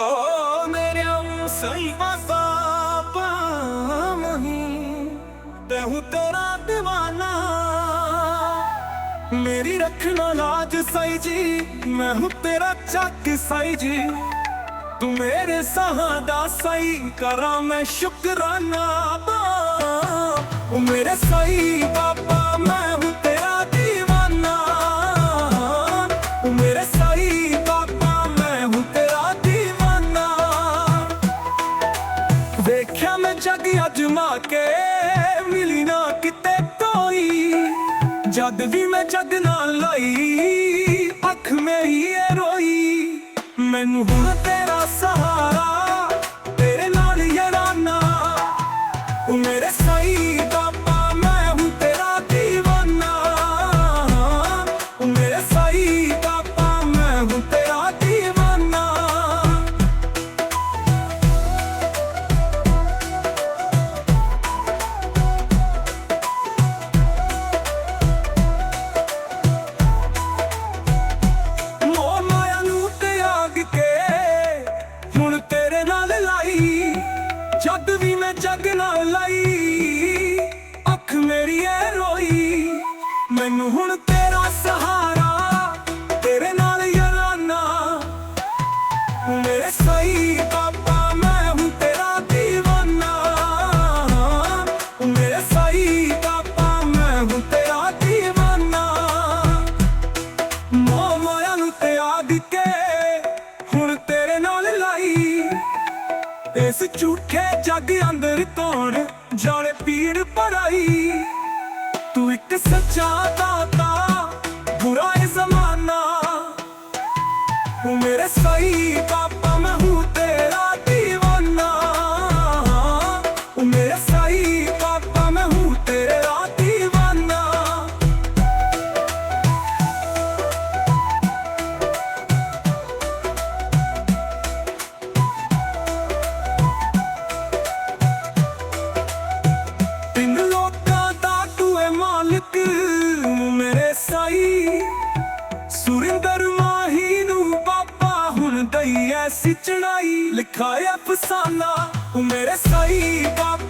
ਓ ਮੇਰੇ ਸਹੀ ਬਾਬਾ ਮਹੀ ਤੇ ਹੂੰ ਤੇਰਾ دیਵਾਨਾ ਮੇਰੀ ਰੱਖਣਾ ਲਾਜ ਸਾਈ ਜੀ ਮੈਂ ਹੂੰ ਤੇਰਾ ਚੱਕ ਸਾਈ ਜੀ। ਤੂੰ ਮੇਰੇ ਸਾਹਾਂ ਦਾ ਸਹੀ ਕਰਾਂ ਮੈਂ ਸ਼ੁਕਰਾਨਾ। ਉਹ ਮੇਰੇ ਸਹੀ ਬਾਬਾ ਜੱਗ ਅਜਮਾ ਕੇ ਮਿਲੀ ਨਾ ਕਿਤੇ ਕੋਈ। ਜਦ ਵੀ ਮੈਂ ਜੱਗ ਨਾਲ ਲਈ ਅੱਖ ਮੇਰੀ ਏ ਰੋਈ। ਮੈਨੂੰ ਹੁਣ ਤੇਰਾ ਸਹਾਰਾ, ਤੇਰੇ ਨਾਲ ਯਾਰਾਨਾ। ਉਹ ਮੇਰੇ ਸਹੀ ਬਾਬਾ, ਮੈਂ ਹੂੰ ਤੇਰਾ دیਵਾਨਾ ਉਹ ਮੇਰੇ ਸਹੀ ਮੈਂ ਜੱਗ ਨਾਲ ਲਈ। ਅੱਖ ਮੇਰੀ ਐ ਰੋਈ। ਮੈਨੂੰ ਹੁਣ ਤੇਰਾ ਸਹਾਰਾ, ਤੇਰੇ ਨਾਲ ਯਾਰਾਨਾ। ਮੇਰੇ ਸਹੀ ਪਾਪਾ, ਮੈਂ ਹੁਣ ਤੇਰਾ دیਵਾਨਾ ਮੇਰੇ ਸਹੀ ਪਾਪਾ, ਮੈਂ ਹੁਣ ਤੇਰਾ دیਵਾਨਾ ਇਸ ਝੂਠੇ ਜੱਗ ਅੰਦਰ ਕੌਣ ਜਾਣੇ ਪੀੜ ਭਰਾਈ? ਤੂੰ ਇੱਕ ਸੱਚਾ ਦਾਤਾ, ਬੁਰਾ ਜ਼ਮਾਨਾ। ਤੂੰ ਮੇਰੇ ਸਹੀ ਪਾਪਾ ਸੁਰਿੰਦਰ ਮਾਹੀ ਨੂੰ ਬਾਬਾ ਹੁਣ ਦਈ ਐਸੀ ਚੜਾਈ ਲਿਖਾਇਆ ਫਸਾਨਾ ਉਹ ਮੇਰੇ ਸਾਈ ਬਾਬਾ।